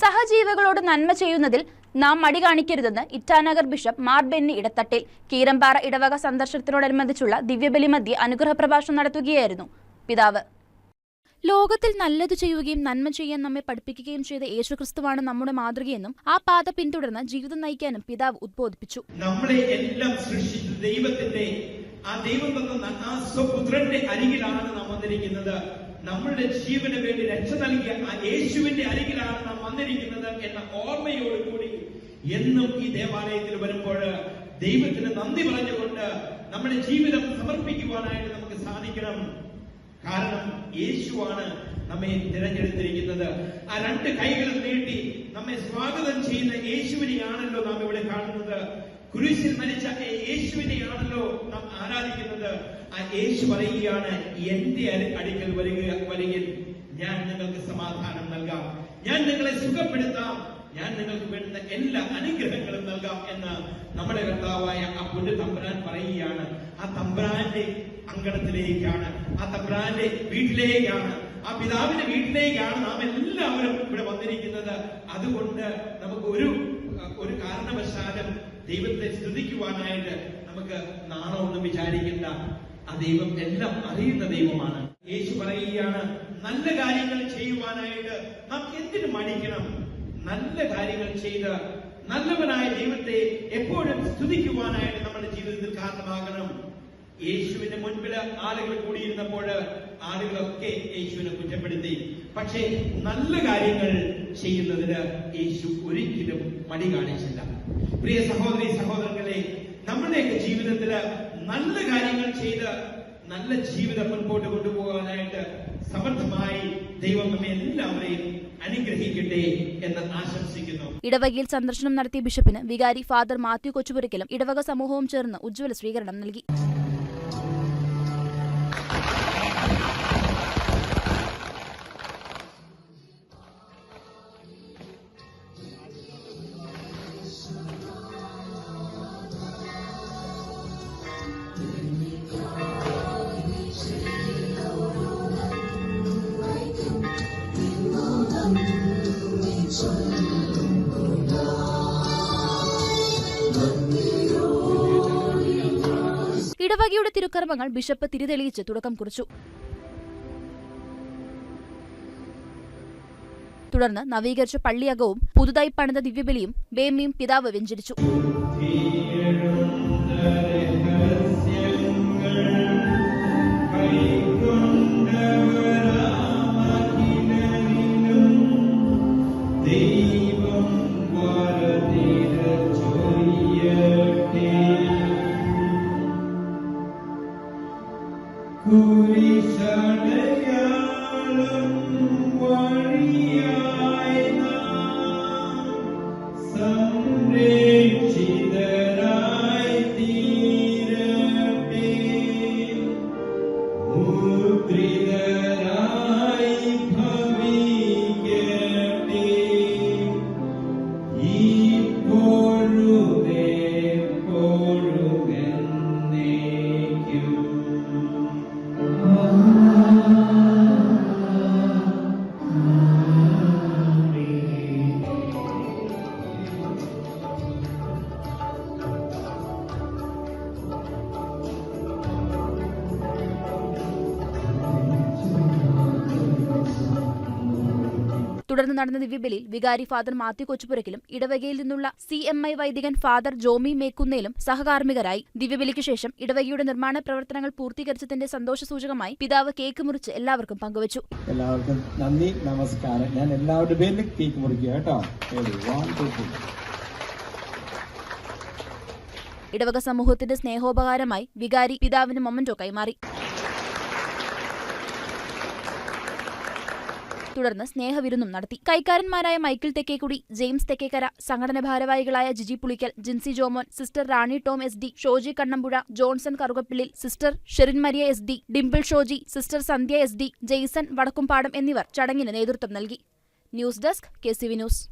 സഹജീവികളോട് നന്മ ചെയ്യുന്നതിൽ നാം മടി കാണിക്കരുതെന്ന് ഇറ്റാനഗർ ബിഷപ്പ് മാർ ബെന്നി ഇടത്തട്ടിൽ കീരമ്പാറ ഇടവക സന്ദർശനത്തിനോടനുബന്ധിച്ചുള്ള ദിവ്യബലി മധ്യ അനുഗ്രഹ പ്രഭാഷണം നടത്തുകയായിരുന്നു. പിതാവ്. ലോകത്തിൽ നല്ലത് ചെയ്യുകയും നന്മ ചെയ്യാൻ നമ്മെ പഠിപ്പിക്കുകയും ചെയ്ത യേശുക്രിസ്തുവാണ് നമ്മുടെ മാതൃകയെന്നും ആ പാത പിന്തുടർന്ന് ജീവിതം നയിക്കാനും പിതാവ് ഉദ്ബോധിപ്പിച്ചു. നമ്മളെ എല്ലാം സൃഷ്ടിച്ച ദൈവത്തിന്റെ ആ ദൈവം തന്ന ആ സ്വപുത്രന്റെ അരികിലാണ് നാം വന്നിരിക്കുന്നത്. നമ്മളുടെ ജീവന് വേണ്ടി രക്ഷ നൽകിയ ആ യേശുവിന്റെ അരികിലാണ് നാം വന്നിരിക്കുന്നത് എന്ന ഓർമ്മയോടുകൂടി എന്നും ഈ ദേവാലയത്തിൽ വരുമ്പോൾ ദൈവത്തിന് നന്ദി പറഞ്ഞുകൊണ്ട് നമ്മുടെ ജീവിതം സമർപ്പിക്കുവാനായിട്ട് നമുക്ക് സാധിക്കണം. കാരണം യേശുവാണ് നമ്മെ തിരഞ്ഞെടുത്തിരിക്കുന്നത്. ആ രണ്ട് കൈകളും നീട്ടി നമ്മെ സ്വാഗതം ചെയ്യുന്ന യേശുവിനെയാണല്ലോ നാം ഇവിടെ കാണുന്നത്. കുരിശിൽ മരിച്ച യേശുവിനെയാണല്ലോ നാം ആരാധിക്കുന്നത്. ആ യേശു പറയുകയാണ് എന്റെ അടുക്കൽ വരിക വരികിൽ ഞാൻ നിങ്ങൾക്ക് സമാധാനം നൽകാം. ഞാൻ നിങ്ങളെ സുഖപ്പെടുത്താം. ഞാൻ നിങ്ങൾക്ക് വേണ്ടുന്ന എല്ലാ അനുഗ്രഹങ്ങളും നൽകാം എന്ന് നമ്മുടെ കർത്താവായ ആ പൊന്നു തമ്പുരാൻ പറയുകയാണ്. ആ തമ്പുരാന്റെ അങ്കണത്തിലേക്കാണ് ആ തമ്പുരാന്റെ വീട്ടിലേക്കാണ് ആ പിതാവിന്റെ വീട്ടിലേക്കാണ് നാം എല്ലാവരും ഇവിടെ വന്നിരിക്കുന്നത്. അതുകൊണ്ട് നമുക്ക് ഒരു ഒരു കാരണവശാലും ദൈവത്തെ സ്തുതിക്കുവാനായിട്ട് നമുക്ക് നാണമൊന്നും വിചാരിക്കേണ്ട ആ ദൈവം എല്ലാം അറിയുന്ന ദൈവമാണ്. യേശു പറയുകയാണ് നല്ല കാര്യങ്ങൾ ചെയ്യുവാനായിട്ട് നാം എന്തിനു മടിക്കണം? നല്ല കാര്യങ്ങൾ ചെയ്ത് നല്ലവനായ ദൈവത്തെ എപ്പോഴും സ്തുതിക്കുവാനായിട്ട് നമ്മുടെ ജീവിതത്തിൽ കാരണമാകണം. യേശുവിന്റെ മുൻപിൽ ആളുകൾ കൂടിയിരുന്നപ്പോൾ ആളുകളൊക്കെ യേശുവിനെ കുറ്റപ്പെടുത്തി. പക്ഷേ നല്ല കാര്യങ്ങൾ ചെയ്യുന്നതിന് യേശു ഒരിക്കലും മടി കാണിച്ചില്ല. പ്രിയ സഹോദരി സഹോദരങ്ങളെ നമ്മുടെയൊക്കെ ജീവിതത്തിൽ നല്ല കാര്യങ്ങൾ ചെയ്ത് നല്ല ജീവിതം മുൻപോട്ട് കൊണ്ടുപോകാനായിട്ട് സമർത്ഥമായി ദൈവം നമ്മെ എല്ലാവരെയും എന്ന് ആശംസിക്കുന്നു. ഇടവകയിൽ സന്ദർശനം നടത്തിയ ബിഷപ്പിന് വികാരി ഫാദർ മാത്യു കൊച്ചുപുരയ്ക്കലും ഇടവക സമൂഹവും ചേർന്ന് ഉജ്ജ്വല സ്വീകരണം നൽകി. ഇടവകയുടെ തിരുക്കർമ്മങ്ങൾ ബിഷപ്പ് തിരിതെളിയിച്ച് തുടക്കം കുറിച്ചു. തുടർന്ന് നവീകരിച്ച പള്ളിയകവും പുതുതായി പണിത ദിവ്യബലിയും ബേമിയും പിതാവ് വെഞ്ചരിച്ചു. Some തുടർന്ന് നടന്ന ദിവ്യബലിയിൽ വികാരി ഫാദർ മാത്യു കൊച്ചുപുരക്കിലും ഇടവകയിൽ നിന്നുള്ള സി എം ഐ വൈദികൻ ഫാദർ ജോമി മേക്കുന്നേലും സഹകാർമ്മികരായി. ദിവ്യബലിക്ക് ശേഷം ഇടവകയുടെ നിർമ്മാണ പ്രവർത്തനങ്ങൾ പൂർത്തീകരിച്ചതിന്റെ സന്തോഷ സൂചകമായി പിതാവ് കേക്ക് മുറിച്ച് എല്ലാവർക്കും പങ്കുവച്ചു. എല്ലാവർക്കും നന്ദി നമസ്കാരം. ഞാൻ എല്ലാവരുടെ പേരിലും കേക്ക് മുറിക്കുക കേട്ടോ. ഇടവക സമൂഹത്തിന്റെ സ്നേഹോപകാരമായി വികാരി പിതാവിന് മൊമന്റോ കൈമാറി. തുടർന്ന് സ്നേഹവിരുന്നും നടത്തി. കൈക്കാരന്മാരായ മൈക്കിൾ തെക്കേക്കുടി ജെയിംസ് തെക്കേക്കര സംഘടന ഭാരവാഹികളായ Jiji Pulickal Jincy Jomon sister Rani Tom S D Shoji Kannampuzha Johnson Karukappillil sister Sherin Maria S D Dimple Shoji sister Sandhya S D Jaison Vadakkumpadam എന്നിവർ ചടങ്ങിന് നേതൃത്വം നൽകി. News desk K C V news.